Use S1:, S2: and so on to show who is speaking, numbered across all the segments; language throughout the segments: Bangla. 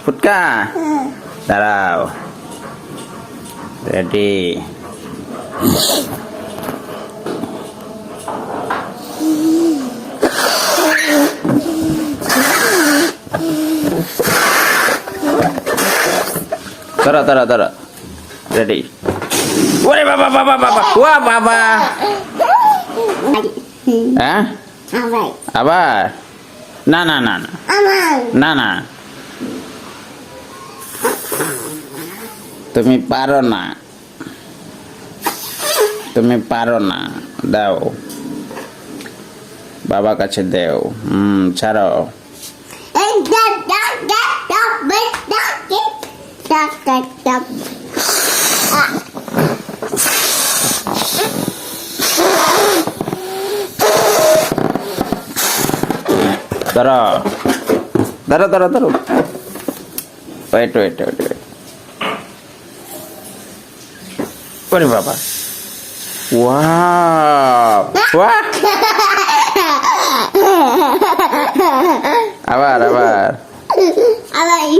S1: Putka. Darau. Ready. Tara tara tara. Ready. Wah, baba baba baba.
S2: Wah,
S1: papa. Hah? Apa? Apa? Na
S2: na
S1: na. Aman. তুমি পারো না। তুমি পারো না। দাও। বাবা কাছে দেও। হুম ছাড়ো। ধরো। ধরো ধরো ধরো। Wait wait wait wait paling berapa? Wow. Wah. Abar abar
S2: abar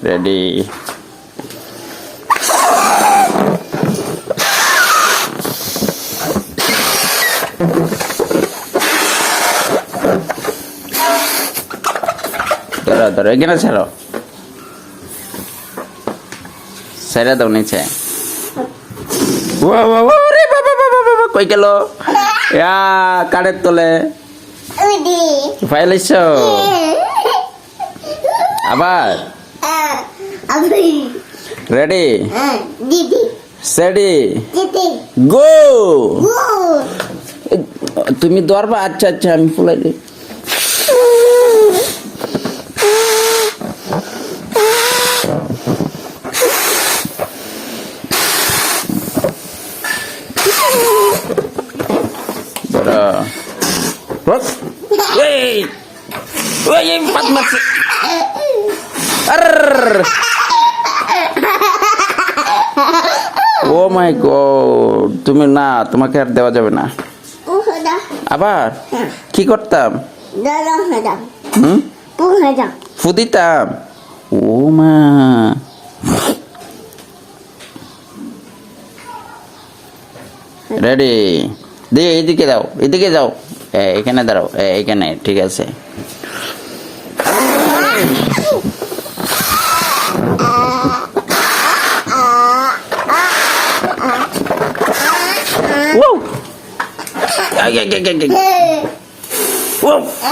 S1: ready ধরো ধরো এখানে ছাড়ো ছেড়ে দাও নিচে কই গেল? ইয়া কাঠের তলে. ফাইলিস আবার? রেডি সেডি গো তুমি ধরবা আচ্ছা আচ্ছা আমি ফুলাই দিই। এই ওই এই পাত মারছে আরর। ও মাই গড তুমি না তোমাকে আর দেওয়া যাবে না। আবার? কি করতাম. হুম? ফু দিতাম ও মা। রেডি দিয়ে এইদিকে দাও এদিকে যাও এখানে দাঁড়াও এখানে ঠিক আছে।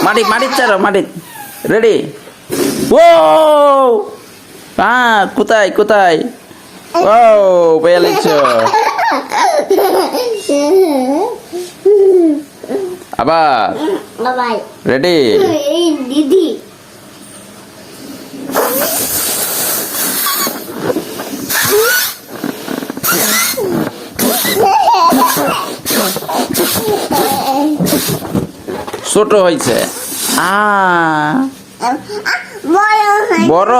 S1: মাটি মাটি চারো মাটি রেডি ও হ্যাঁ কোথায় কোথায়? ও পেয়ে লিখছো আবার. রেডি?
S2: Didi.
S1: ছোট হয়েছে। আ।
S2: বড়
S1: বড়?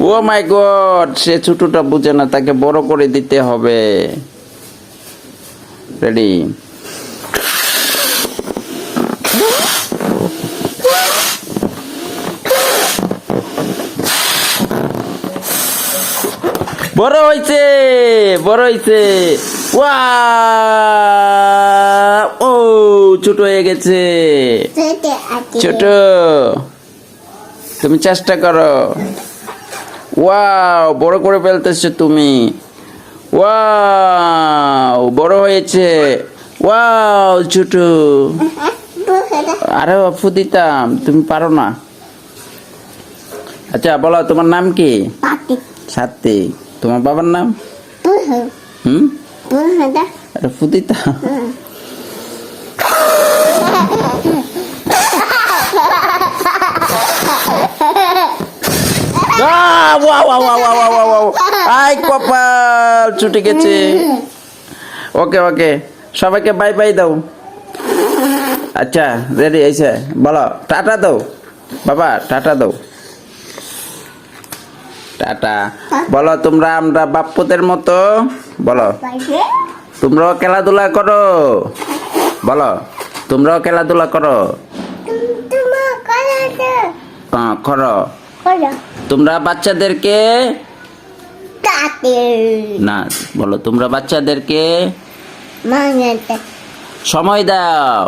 S1: ও মাই গড সে ছোটটা বুঝে না তাকে বড় করে দিতে হবে। রেডি? বড় হয়েছে বড় হয়েছে ওয়া ও ছোট হয়ে গেছে। ছোট। তুমি চেষ্টা করো। ওয়াও বড় করে ফেলতেছো তুমি। ওয়াও বড় হয়েছে। ওয়াও ছোট। আরে অফু দিতাম তুমি পারো না। আচ্ছা বলো তোমার নাম কি? সাত্বিক। তোমার বাবার নাম? হুম? কপাল ছুটে গেছে। ওকে ওকে। সবাইকে বাই বাই দাও। আচ্ছা রেডি আছে বলো টাটা দাও। বাবা টাটা দাও। টাটা। বলো তোমরা আমরা বাপ্পুদের মতো? বলো। তোমরাও খেলাধুলা করো। বলো তোমরাও খেলাধুলা করো। হ্যাঁ করো। তোমরা বাচ্চাদেরকে? না বলো তোমরা বাচ্চাদেরকে? সময় দাও।